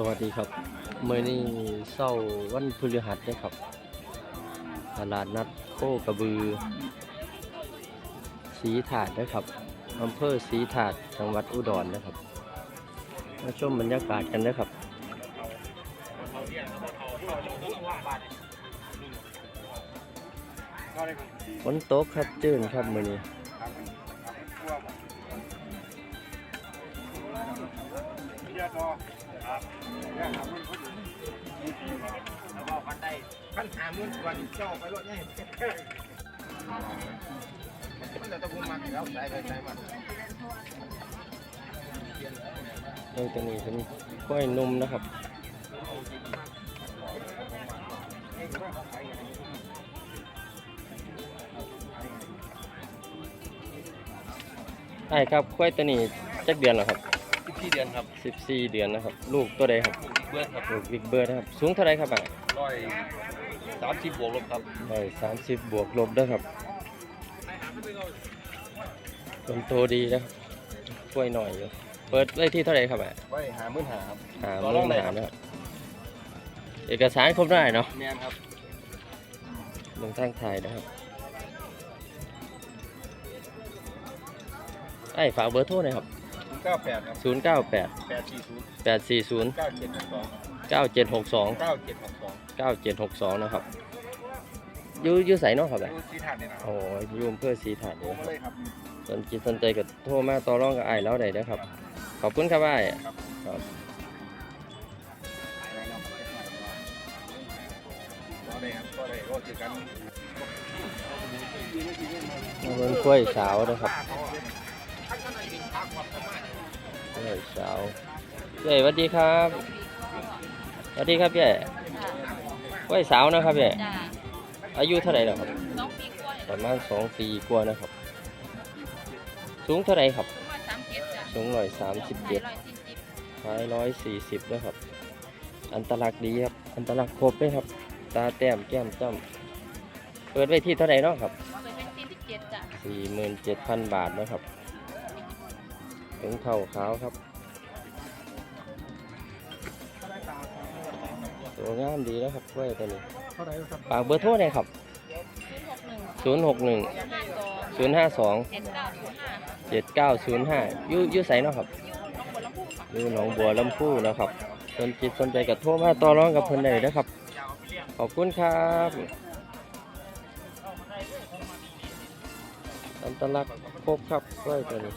สวัสดีครับเมื่อนี้เศร้าวันพฤหัสนะครับตลาดนัดโคกระบือสีถาดนะครับอำเภอสีถาดจังหวัดอุดรนะครับมาชมบรรยากาศกันนะครับฝนตกครับจื้นครับมือนี้ ปัญหามื่นวันเจ้าไปรถนี่มันจะต้องมาแล้วใส่ไปใส่มาเออตัวนี้เป็นกล้วยนุ่มนะครับใช่ครับกล้วยตัวนี้จักเดือนแล้วครับ พี่เดือนครับ14เดือนนะครับ ลูกตัวใดครับเบื้องครับลูกบิ๊กเบิร์ดนะครับ สูงเท่าไรครับอะร้อยสามสิบบวกลบครับร้อยสามสิบบวกลบเด้วยครับเป็นโตดีนะครับกล้วยหน่อยอยู่เปิดไว้ที่เท่าไรครับอะไว้หามื่นหาครับหาต่อรมื่องนได้หาครับนะครับ เอกสารครบได้เนาะแมนครับลงทางไทยนะครับไอ้ฝากเบอร์โทรหน่อยครับ เก้าแปดครับ0 9 8แปดสี่ศูนย์8 4 0เก้าเจ็ดหกสอง9 7 6 2เก้าเจ็ดหกสอง9 7 6 2นะครับอยูอยูใส่เนาะครับอะดูสีถาดเนี่ยนะโอ้ยอยูอำเพื่อสีถาดเนี่ยก็เลยครับ สนจิตสนใจกับโทรมาต่อรองกับไอ้ายแล้วได้นะครับ ขอบคุณครับไอ้ายครับก็เลยครับก็เลยก็คือกันมาเบิ่งกล้วยสาวนะครับก ล้วยสาวเย้สวัสดีครับสวัสดีครับเย้กล้วยสาวนะครับเย้จ้าอายุเท่าไหร่แล้วครับสองปีกว่าประมาณสองปีกว่านะครับ สูงเท่าไหร่ครับ ประมาณสามเจ็ดจ้ะสูงร้อยสามสิบเจ็ด ร้อยสี่สิบท้ายร้อยสี่สิบนะครับ อันตรักษ์ดีครับ อันตรักษ์ครบเลยครับ ตาแต้มแก้มจ้ำเปิดไว้ที่เท่าไหร่เนาะครับเคยเป็นสี่สิบเจ็ดจ้ะสี่หมื่นเจ็ดพันบาทนะครับ ถึงเท่าขาวครับตัวงามดีนะครับกล้วยตัวนี้เท่าไหร่ครับฝากเบอร์โทรหน่อยครับศูนย์หกหนึ่งศูนย์หกหนึ่งห้าสองศูนย์ห้าสองเจ็ดเก้าศูนย์ห้าเจ็ดเก้าศูนย์ห้ายูยูใสเนาะครับอยู่น้องบัวลำพูค่ะอยู่หนองบัวลำพูนะครับสนจิตสนใจกับโทรมาต่อรองกับเพิ่นได้นะครับ ขอบคุณครับอันตลักษณ์ครบครับกล้วยตัวนี้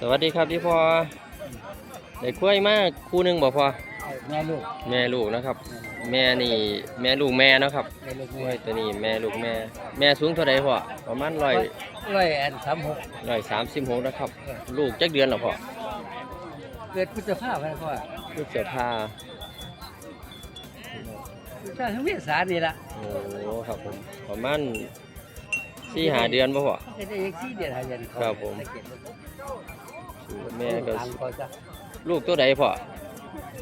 สวัสดีครับพี่พอได้กล้วยมากคู่หนึ่งบ่พอแม่ลูกแม่ลูกนะครับ แม่นี่แม่ลูกแม่นะครับแม่ลูกกล้วยตัวนี้แม่ลูกแม่ แม่สูงเท่าไรพ่อประมาณร้อยร้อยแอนสามหกร้อยสามสิบหกนะครับ ลูกจักเดือนหรอพ่อเกิดพุทธภาพอะไรพ่อลูกเสือพาใช่ทั้งเมษานี่ละโอ้ครับผมประมาณ สี่หาเดือนบ่พ่อจะได้ยังสี่เดือนหาเดือนครับผมแม่ก็ทางเขาจะลูกตัวใดพ่อ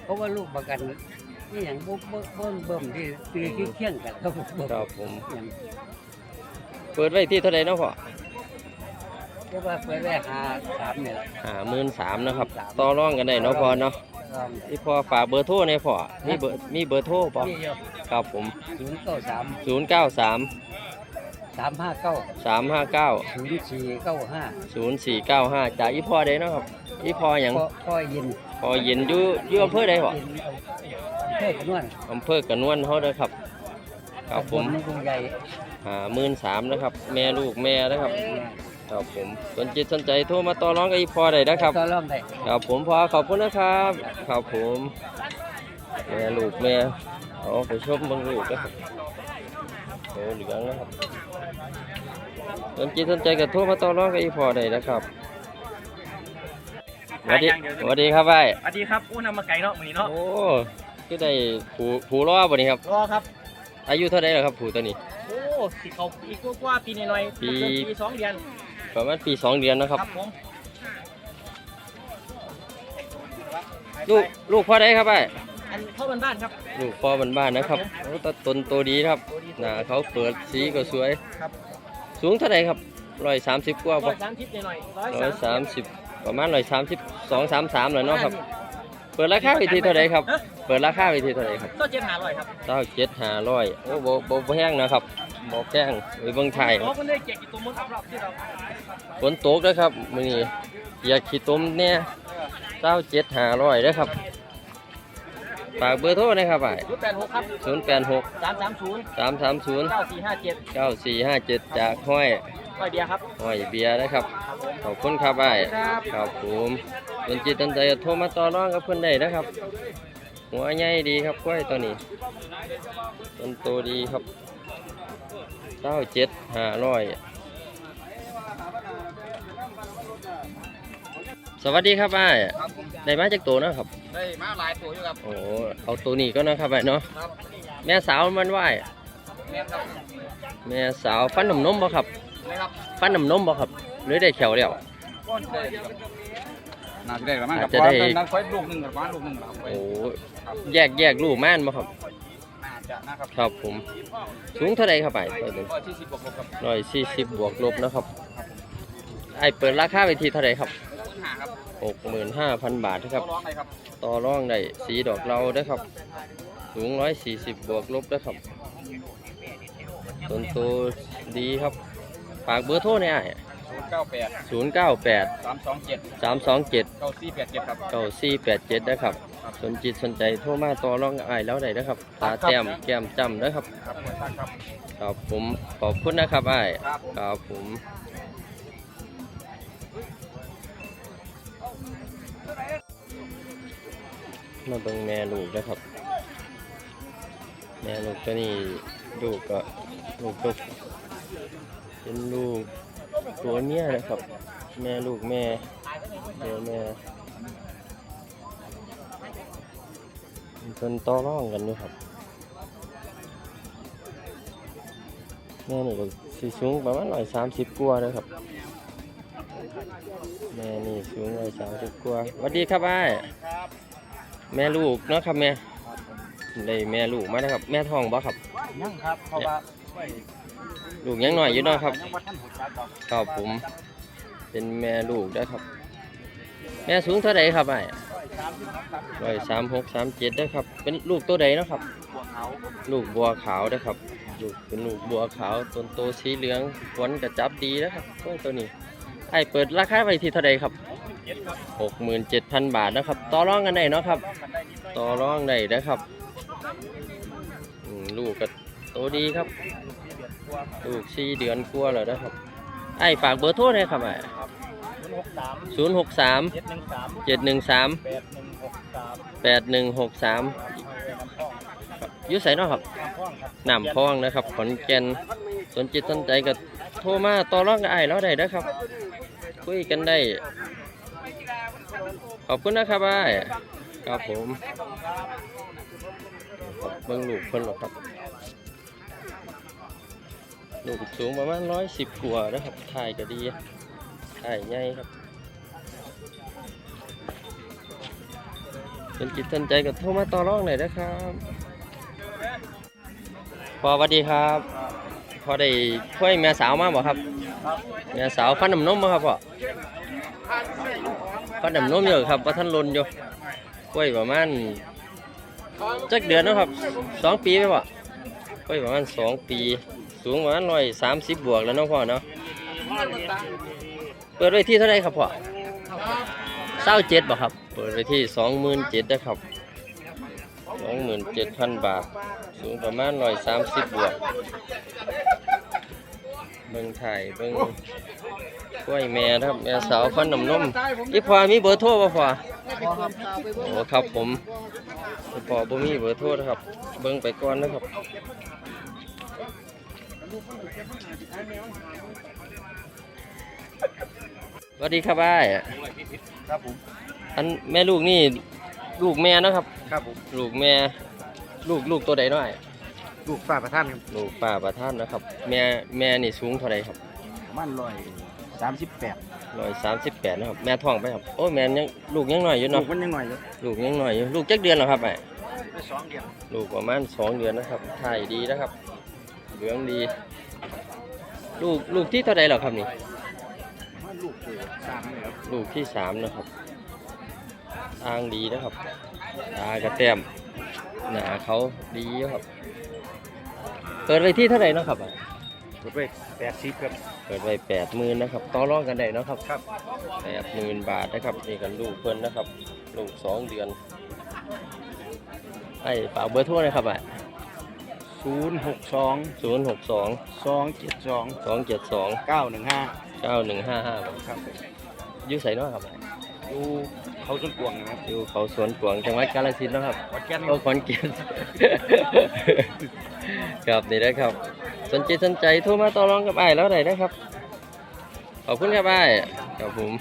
เพราะว่าลูกประกันนี่อย่างบ่บ่บ่เบิ่มที่ตีเคียงๆกันเขาบ่เบิ่มครับผม อย่างเปิดไว้ที่เท่าไรเนาะพ่อเรียกว่าเปิดไว้หาสามเนี่ยละหาหมื่นสามนะครับ ต่อรองกันได้เนาะพ่อเนาะลองที่พ่อฝากเบอร์โทรในอยพ่อมีเบอร์มีเบอร์โทรป่ะนี่อยู่ครับผมศูนย์เก้าสามศูนย์เก้าสาม สามห้าเก้าสามห้าเก้าศูนย์สี่เก้าห้าศูนย์สี่เก้าห้าจากอีพ่อได้เนาะครับอีพ่ออย่างพ่อพ่อยินพอเย็นอยู่อยู่อำเภอใดพ่อยินเอาเพื่อนนวลอำเภอกระนวนเฮาเด้อครับครับผมในกรุงใหญ่หาหมื่นสามนะครับ แม่ลูกแม่นะครับครับผมสนจิตสนใจโทรมาต่อรองกับอีพ่อได้นะครับต่อรองได้ครับผมพอขอบคุณนะครับครับผมแม่ลูกแม่เอาไปชมเบางลูกนะครับ โอ้เหลืองนะครับสนจิตสนใจกับโทรมาต่อรองกับอีพ่อได้นะครับสวัสดีสวัสดีครับไอ้สวัสดีครับอู้นำมาไก่เนาะมือนี้เนาะโอ้คือได้ผูผูล้อบ่นี่ครับรอครับ อายุเท่าไหร่แล้วครับผูตัวนี้โอ้สิเขาปีกว่าๆปีหน่อยๆปีเกือบปีสองเดือนประมาณปีสองเดือนนะครับผมลูกลูกพ่อได้ครับไอ้ อันเข้าบ้านๆครับลูกพ่อบ้านๆนะครับโอ้ตาตนโตดีครับหน้าเขาเปิดสีก็สวย ครับสูงเท่าไหร่ครับร้อยสามสิบกว่าร้ป่ะอยสามสิบหน่อยๆร้อยร้อยสาสามมสิบสิบประมาณร้อยสามสิบสองสามสามเลยเนาะครับ เปิดราคาไปทีเท่าไหรครับ เปิดราคาไปทีเท่าไหรครับก็เจ็ดหาร้อยครับเก้าเจ็ดห้าร้อยโอ้โบโบบ่แห้งนะครับบ่แห้งไปเบิ่งไทยเพราะมันได้เก็บกี่ตัวมดครับรอบที่เราฝนตกนะครับมื้อนี้อยากขี้ต้มเนี่ยเก้าเจ็ดห้าร้อยนะครับ ฝากเบอร์โทรนะครับอะศูนย์แปดหกครับศูนย์แปดหกสามสามศูนย์สามสามศูนย์เก้าสี่ห้าเจ็ดเก้าสี่ห้าเจ็ดจากห้อยร้อยเดียวครับห้อยเบียร์นะครับ ขอบคุณครับไอ้ายครับครับผมเป็นจิตตันใจโทรมาต่อรองกับเพื่อนได้นะครับ หัวใหญ่ดีครับกล้วยตัวนี้ต้นโตดีครับเก้าเจ็ดห้าร้อยสวัสดีครับไอ้ายได้มาจากตัวเนาะครับ ได้มาหลายตัวอยู่ครับ โอ้เอาตัวนี้ก็นะครับไอ้ายเนาะครับแม่สาวมันไหวแม่ครับแม่สาวฟันน้ำนมบ่ครับนะครับฟันน้ำนมบ่ครับหรือได้แขวแล้ว ก้อนเลยน่าจะได้ประมาณอากัจบจะได้นักไฟลูกหนึ่งกับบ้านลูกหนึ่งครับโอ้แยกแยกลูกม่านบ่ครับ น่าจะนะครับครับผม สูงเท่าไรครับไอ้ไอ้เป็นก็ที่สิบกว่าครับร้อยสี่สิบบวกลบนะครับไอ้เปิดราคาไปที่เท่าไรครับหาครับ หกหมื่นห้าพันบาทนะครับร้องอะไรครับต่อรองได้สีดอกเราเด้อครับ สูงร้อยสี่สิบบวกลบเด้อครับต้นโตดีครับฝากเบอร์โทรเนี่ยศูนย์เก้าแปดศูนย์เก้าแปดสามสองเจ็ดสามสองเจ็ดเก้าสี่แปดเจ็ดครับเก้าสี่แปดเจ็ดนะครับ สนจิตสนใจโทรมาต่อรองกับไอ้ายแล้วได้นะครับตาแต้มแก้มจำนะครับ ครับขอบคุณครับครับผมขอบคุณนะครับไอ้ายครับครับผม มาเบิ่งแม่ลูกนะครับ แม่ลูกตัวนี้ลูกก็ลูกก็เป็นลูกตัวเมียนะครับ แม่ลูกแม่เดี๋ยวแม่เพิ่นต่อร่องกันอยู่ครับแม่นี่ก็สิสูงประมาณร้อยสามสิบกว่านะครับแม่นี่สูงร้อยสามสิบกว่าสวัสดีครับอ้ แม่ลูกเนาะครับแม่ได้แม่ลูกมาแล้วครับ แม่ท้องบ่ครับ ยังครับเพราะว่าลูกยังน้อยอยู่เนาะครับ ยังว่าท่านหัวใจต่อครับผม เป็นแม่ลูกได้อครับ แม่สูงเท่าไหร่ครับไอ้ร้อยสามหกสามเจ็ดได้อครับ เป็นลูกตัวใดเนาะครับหัวเขาลูกบัวขาวนะครับ ลูกเป็นลูกบัวขาวต้นโตสีเหลืองขนกระจับดีนะครับกล้วยตัวนี้ไอ้เปิดราคาไว้ที่เท่าไหร่ครับ หกหมื่นเจ็ดพันบาทนะครับ ต่อรองกันได้เนาะครับ ต่อรองได้นะครับอืมลูกก็โตดีครับ ลูกสี่เดือนกลัวาแล้วนะครับ ไอ้ฝากเบอร์โทรหน่อยครับไอ้ศูนย์หกสามศูนย์หกสามเจ็ดหนึ่งสามเจ็ดหนึ่งสามแปดหนึ่งหกสามแปดหนึ่งหกสามน้ำพ่องยุใส่นาะครับน้ำพ่องครับน้ำพองนะครับ ขอนแก่นสนจิตสนใจก็โทรมาต่อรองกับไอ้ายแล้วได้นะครับ คุยกันได้ ขอบคุณนะครับไอ้ายครับผมเบิ่งลูกเพิ่นหรอกครับลูกสูงประมาณร้อยสิบกว่านะครับถ่ายก็ดีถ่ายใหญ่ครับสนจิตสนใจก็โทรมาต่อรองหน่อยนะครับพอสวัสดีครับ พอได้ช่วยแม่สาวมาบ่ครับแม่สาวฟันน้ำนมบ่ครับพ่อ ฟันน้ำนมเยอะครับว่าท่านลนอยู่กล้วยประมาณจักเดือนนะครับสองปีไปบ่กล้วยประมาณสองปี สูงประมาณร้อยสามสิบบวกแล้วเนาะพ่อเนาะเปิดไว้ที่เท่าไหรครับพ่อเศร้าเจ็ดบ่ครับ เปิดไว้ที่สองหมื่นเจ็ดนะครับสองหมื่นเจ็ดพันบาท สูงประมาณร้อยสามสิบบวกเบิ่งถ่ายเบิ่ง กล้วยแม่ครับแม่สาวฟันน้ำนมอีพอมีเบอร์โทรป่ะพอโอ้ครับผมอีพอบ่มีเบอร์โทรนะครับ เบิ่งไปก่อนนะครับสวัสดีครับอ้ายครับผมอันแม่ลูกนี่ลูกแม่นะครับ ครับผมลูกแม่ลูกลูกตัวใดน้อยลูกฝ่าประท่านครับลูกป้าประท่านนะครับ แม่แม่นี่สูงเท่าไรครับประมาณร้อย สามสิบแปดร้อยสามสิบแปดนะครับแม่ท้องไปครับโอ้ยแม่ยังลูกยังน้อยอยู่ลูเนาะกมันยังหน่อยอยู่ลูกยังน้อยอยู่ลูกจักเดือนแล้วครับไอ้ได้สองเดือนลูกประมาณสองเดือนนะครับถ่ายดีนะครับ เหลืองดี ลูกลูกที่เท่าไรหรอครับนี่ มันลูกสามเลยครับลูกที่สามนะครับทางดีนะครับตากระแต้มหนาเขาดีครับ เปิดไปที่เท่าไหร่เนาะครับอะ รถไปแปดสิบครับเปิดไปแปดหมื่นนะครับต่อรองกันได้เนาะครับครับแปดหมื่นบาทนะครับนี่กันลูกเพิ่นนะครับลูกสองเดือนไอ้ฝากเบอร์โทรเลยครับอะศูนย์หกสองศูนย์หกสองสองเจ็ดสองสองเจ็ดสองเก้าหนึ่งห้าเก้าหนึ่งห้าห้าครับยูใส่เนาะครับอะดูเขาจนกวงนะครับอยู่เขาสวนกวางจังหวัดกาฬสินธุ์เนาะครับวัดแก่นโอ้ขอนแก่นครับนี่นะครับ สนใจสนใจโทรมาต่อรองกับไอ้ายแล้วได้นะครับ ขอบคุณครับไอ้ายครับผม